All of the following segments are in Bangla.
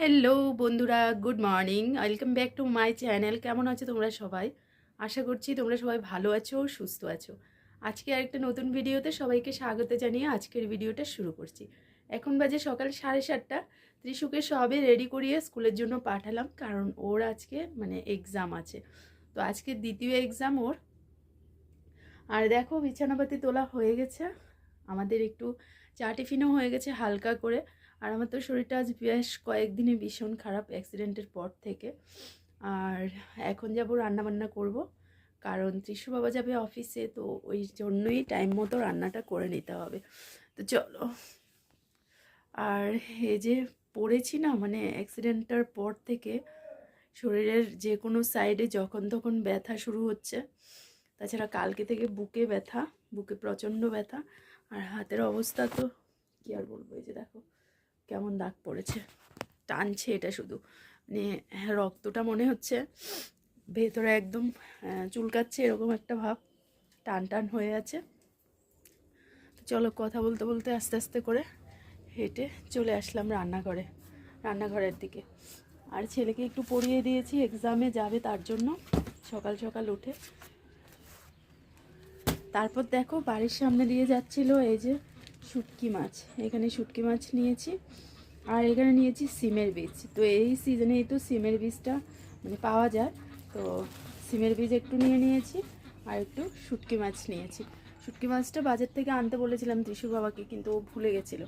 হ্যালো বন্ধুরা good morning welcome back to my channel কেমন আছো তোমরা সবাই? আশা করছি তোমরা সবাই ভালো আছো, সুস্থ আছো। আজকে আরেকটা নতুন ভিডিওতে সবাইকে স্বাগত জানিয়ে আজকের ভিডিওটা শুরু করছি। এখন বাজে সকাল সাড়ে সাতটা। ত্রিশুকে সবে রেডি করিয়ে স্কুলের জন্য পাঠালাম, কারণ ওর আজকে মানে এক্সাম আছে। তো আজকে দ্বিতীয় এক্সাম ওর। আর দেখো, বিছানাপাতি তোলা হয়ে গেছে। আমাদের একটু চা টিফিনও হয়ে গেছে হালকা করে। আর আমার তো শরীরটা আজ বেশ কয়েকদিনে ভীষণ খারাপ অ্যাক্সিডেন্টের পর থেকে। আর এখন যাব রান্নাবান্না করব, কারণ ত্রিশু বাবা যাবে অফিসে তো ওই জন্যই টাইম মতো রান্নাটা করে নিতে হবে। তো চলো। আর এই যে পড়েছি না মানে অ্যাক্সিডেন্টটার পর থেকে শরীরের যে কোনো সাইডে যখন তখন ব্যথা শুরু হচ্ছে। তাছাড়া কালকে থেকে বুকে ব্যথা, বুকে প্রচণ্ড ব্যথা, আর হাতের অবস্থা তো, কী আর বলব, এই যে দেখো। কেমন দাগ পড়েছে? টানছে এটা শুধু। মানে হ্যাঁ, রক্তটা মনে হচ্ছে ভেতরে একদম চুলকাচ্ছে এরকম একটা ভাব। টান টান হয়ে আছে। চলো কথা বলতে বলতে আস্তে আস্তে করে হেঁটে চলে আসলাম রান্নাঘরে রান্নাঘরের দিকে। আর ছেলেকে একটু পড়িয়ে দিয়েছি এক্সামে যাবে তার জন্য। সকাল সকাল উঠে। তারপর দেখো বাড়ির সামনে দিয়ে যাচ্ছিল এই যে শুটকি মাছ। এখানে শুটকি মাছ নিয়েছি। আর এখানে নিয়েছি সিমের বীজ। তো এই সিজনেই তো সিমের বীজটা মানে পাওয়া যায়। তো সিমের বীজ একটু নিয়ে নিয়েছি আর একটু শুটকি মাছ নিয়েছি। শুটকি মাছটা বাজার থেকে আনতে বলেছিলাম ত্রিশু বাবাকে, কিন্তু ও ভুলে গেছিল।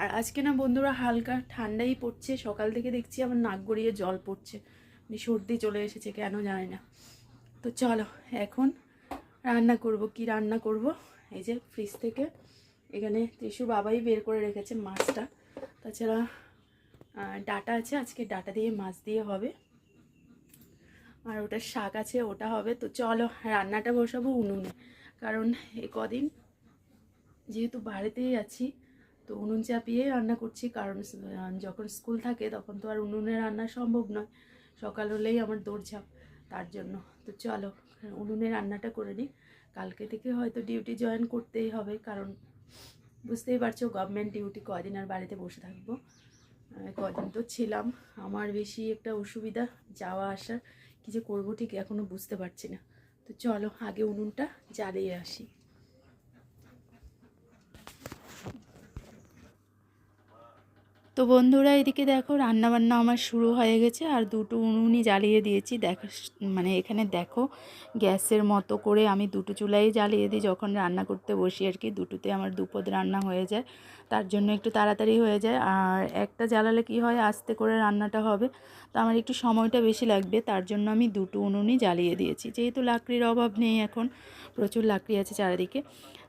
আর আজকে না বন্ধুরা হালকা ঠান্ডাই পড়ছে। সকাল থেকে দেখছি আমার নাক গড়িয়ে জল পড়ছে। মানে সর্দি চলে এসেছে, কেন জানি না। তো চলো, এখন রান্না করব। কি রান্না করব? এই যে ফ্রিজ থেকে এখানে ত্রিশু বাবাই বের করে রেখেছে মাছটা। তাছাড়া ডাটা আছে, আজকে ডাটা দিয়ে মাছ দিয়ে হবে। আর ওটা শাক আছে, ওটা হবে। তো চলো, রান্নাটা বসাবো উনুনে। কারণ এ কদিন যেহেতু বাড়িতেই আছি, তো উনুন চাপিয়ে রান্না করছি। কারণ যখন স্কুল থাকে, তখন তো আর উনুনে রান্না সম্ভব নয়। সকাল হলেই আমার দৌড়ঝাঁপ, তার জন্য। তো চলো, উনুনে রান্নাটা করে নিই। কালকে থেকে হয়তো ডিউটি জয়েন করতেই হবে, কারণ বুঝতেই পারছ গভর্নমেন্ট ডিউটি কদিন আর বাড়িতে বসে থাকব। কদিন তো ছিলাম। আমার বেশি একটা অসুবিধা, যাওয়া আসার কি যে করব ঠিক এখনও বুঝতে পারছি না। তো চলো, আগে উনুনটা জ্বালিয়ে আসি। তো বন্ধুরা এদিকে দেখো রান্নাবান্না আমার শুরু হয়ে গেছে আর দুটো উনুনই জ্বালিয়ে দিয়েছি। দেখো মানে এখানে দেখো গ্যাসের মতো করে আমি দুটো চুলাই জ্বালিয়ে দিই। যখন রান্না করতে বসি আর কি, দুটোতে আমার দুপদ রান্না হয়ে যায়। তার জন্য একটু তাড়াতাড়ি হয়ে যায়। আর একটা জ্বালালে কি হয়, আস্তে করে রান্নাটা হবে। তো আমার একটু সময়টা বেশি লাগবে, তার জন্য আমি দুটো উনুনই জ্বালিয়ে দিয়েছি। যেহেতু লাকড়ির অভাব নেই এখন, প্রচুর লাকড়ি আছে চারিদিকে।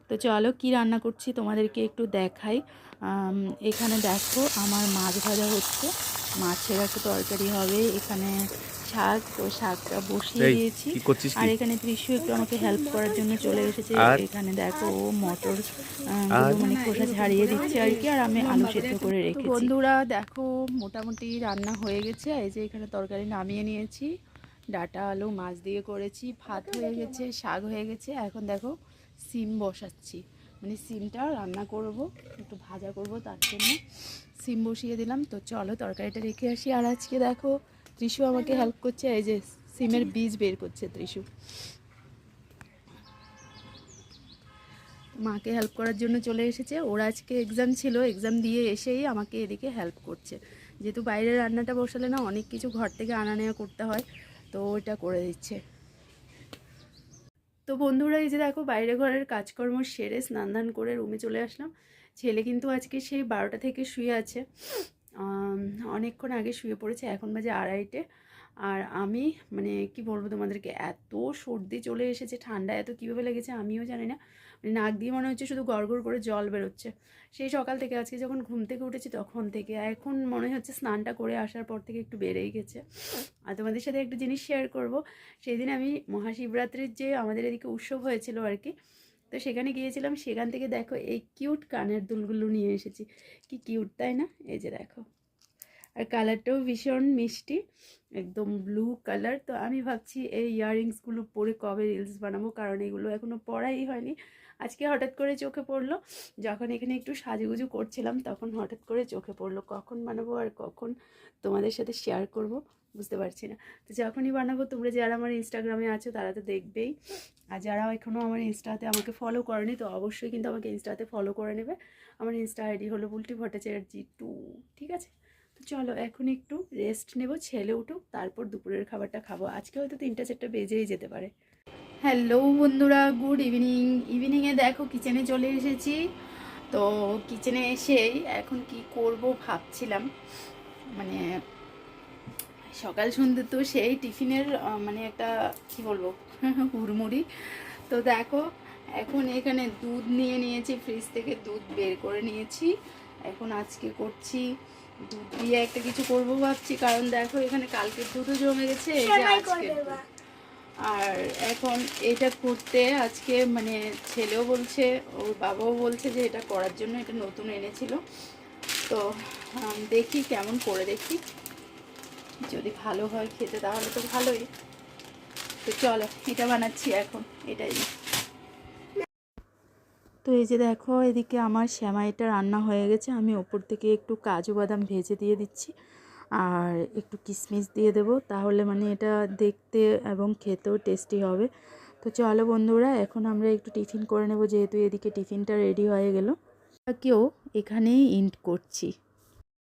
তো চলো কি রান্না করছি তোমাদেরকে একটু দেখাই। এখানে দেখো আমার মাছ ভাজা হচ্ছে। মাছের একটা তরকারি হবে। এখানে শাক তো শাকটা বসিয়ে দিয়েছি। আর এখানে ত্রিশু একটু আমাকে হেল্প করার জন্য চলে এসেছে। এখানে দেখো ও মটর মানে খোসা ছাড়িয়ে দিচ্ছে আর কি। আর আমি আলু সেদ্ধ করে রেখেছি। বন্ধুরা দেখো মোটামুটি রান্না হয়ে গেছে। এই যে এখানে তরকারি নামিয়ে নিয়েছি। ডাটা আলু মাছ দিয়ে করেছি। ভাত হয়ে গেছে শাক হয়ে গেছে। এখন দেখো সিম বসাচ্ছি। মানে সিমটা রান্না করব, একটু ভাজা করব, তার জন্য সিম বসিয়ে দিলাম। তো চলো, তরকারিটা রেখে আসি। আর আজকে দেখো, ত্রিশু আমাকে হেল্প করছে, এই যে সিমের বীজ বের করছে ত্রিশু। মাকে হেল্প করার জন্য চলে এসেছে। ওর আজকে এক্সাম ছিল এক্সাম দিয়ে এসেই আমাকে এদিকে হেল্প করছে। যেহেতু বাইরে রান্নাটা বসালে না, অনেক কিছু ঘর থেকে আনা নেওয়া করতে হয়, তো ওটা করে দিচ্ছে। তো বন্ধুরা, এই যে দেখো বাইরে ঘরের কাজকর্ম সেরে স্নান করে রুমে চলে আসলাম। ছেলে কিন্তু আজকে সেই বারোটা থেকে শুয়ে আছে। অনেকক্ষণ আগে শুয়ে পড়েছে, এখন বাজে আড়াইটে। আর আমি মানে কি বলব তোমাদেরকে, এত সর্দি চলে এসেছে, ঠান্ডা এত কীভাবে লেগেছে আমিও জানি না। মানে নাক দিয়ে মনে হচ্ছে শুধু গড়গড় করে জল বেরোচ্ছে। সেই সকাল থেকে আজকে যখন ঘুম থেকে উঠেছি তখন থেকে এখন মনে হচ্ছে স্নানটা করে আসার পর থেকে একটু বেড়েই গেছে। আর তোমাদের সাথে একটা জিনিস শেয়ার করব। সেই দিন আমি মহাশিবরাত্রির যে আমাদের এদিকে উৎসব হয়েছিল আর কি, তো সেখানে গিয়েছিলাম। সেখান থেকে দেখো এই কিউট কানের দুলগুলো নিয়ে এসেছি। কি কিউট তাই না? এই যে দেখো। আর কালারটাও ভীষণ মিষ্টি, একদম ব্লু কালার তো আমি ভাবছি এই ইয়াররিংসগুলো পরে কবে রিলস বানাবো, কারণ এগুলো এখনও পরাই হয়নি। আজকে হঠাৎ করে চোখে পড়ল, যখন এখানে একটু সাজুগুজু করছিলাম, তখন হঠাৎ করে চোখে পড়ল। কখন বানাবো আর কখন তোমাদের সাথে শেয়ার করব, বুঝতে পারছি না। তো যখনই বানাবো, তোমরা যারা আমার ইনস্টাগ্রামে আছো, তারা তো দেখবেই। আর যারা এখনও আমার ইনস্টাতে আমাকে ফলো করেনি, তো অবশ্যই কিন্তু আমাকে ইনস্টাতে ফলো করে নেবে। আমার ইনস্টা আইডি হলো বুলটি ভট্টাচার্য টু ঠিক আছে? তো চলো এখন একটু রেস্ট নেব, ছেলে উঠুক, তারপর দুপুরের খাবারটা খাব। আজকে হয়তো তিনটা চারটা বেজেই যেতে পারে। হ্যালো বন্ধুরা গুড ইভিনিং ইভিনিংয়ে দেখো কিচেনে চলে এসেছি। তো কিচেনে এসেই এখন কি করব ভাবছিলাম। মানে সকাল সন্ধ্যে তো সেই টিফিনের মানে একটা কি বলব, হুড়মুড়ি। তো দেখো, এখন এখানে দুধ নিয়ে নিয়েছি ফ্রিজ থেকে দুধ বের করে নিয়েছি। এখন আজকে করছি দুধ দিয়ে একটা কিছু করব ভাবছি কারণ দেখো এখানে কালকের দুধও জমে গেছে এই যে। বা। আর এখন এটা করতে আজকে মানে ছেলেও বলছে ওর বাবাও বলছে যে এটা করার জন্য এটা নতুন এনেছিল তো দেখি কেমন করে দেখি যদি ভালো হয় খেতে তাহলে তো ভালোই তো চলো এটা বানাচ্ছি এখন এটাই তো এই যে দেখো, এদিকে আমার শ্যামাইটা রান্না হয়ে গেছে। আমি ওপর থেকে একটু কাজু বাদাম ভেজে দিয়ে দিচ্ছি আর একটু কিশমিশ দিয়ে দেব। তাহলে মানে এটা দেখতে এবং খেতেও টেস্টি হবে। তো চলো বন্ধুরা, এখন আমরা একটু টিফিন করে নেব, যেহেতু এদিকে টিফিনটা রেডি হয়ে গেল। কেউ এখানেই ইন্ট করছি।